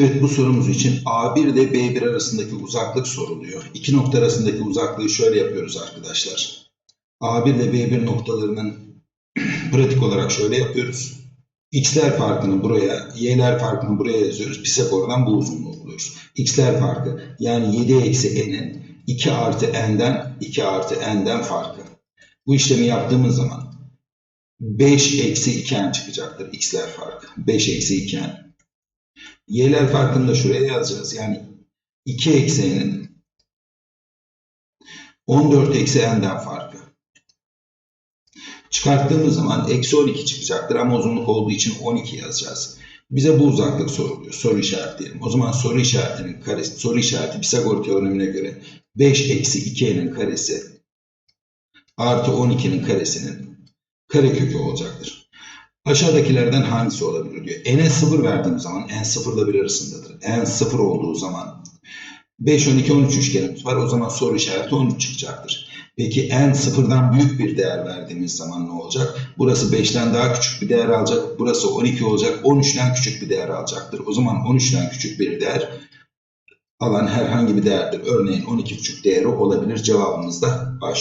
Evet bu sorumuz için A1 ile B1 arasındaki uzaklık soruluyor. İki nokta arasındaki uzaklığı şöyle yapıyoruz arkadaşlar. A1 ile B1 noktalarının pratik olarak şöyle yapıyoruz. X'ler farkını buraya, Y'ler farkını buraya yazıyoruz. Pisagor'dan bu uzunluğu buluyoruz. X'ler farkı yani 7 eksi n'in 2 artı n'den 2 artı n'den farkı. Bu işlemi yaptığımız zaman 5 eksi 2n çıkacaktır x'ler farkı. 5 eksi 2n. Y'ler farkını da şuraya yazacağız. Yani 2 eksi n'in 14 eksi n'den farkı. Çıkarttığımız zaman eksi 12 çıkacaktır ama uzunluk olduğu için 12 yazacağız. Bize bu uzaklık soruluyor. Soru işaretleyelim. O zaman soru işaretinin karesi, soru işareti Pisagor teoremine göre 5 eksi 2n'in karesi artı 12'nin karesinin karekökü olacaktır. Aşağıdakilerden hangisi olabilir diyor. N'e 0 verdiğim zaman n 0 ile 1 arasındadır. n 0 olduğu zaman 5, 12, 13 üçgenimiz var. O zaman soru işareti 13 çıkacaktır. Peki n sıfırdan büyük bir değer verdiğimiz zaman ne olacak? Burası 5'ten daha küçük bir değer alacak. Burası 12 olacak. 13'ten küçük bir değer alacaktır. O zaman 13'ten küçük bir değer alan herhangi bir değerdir. Örneğin 12,5 değeri olabilir. Cevabımız da A.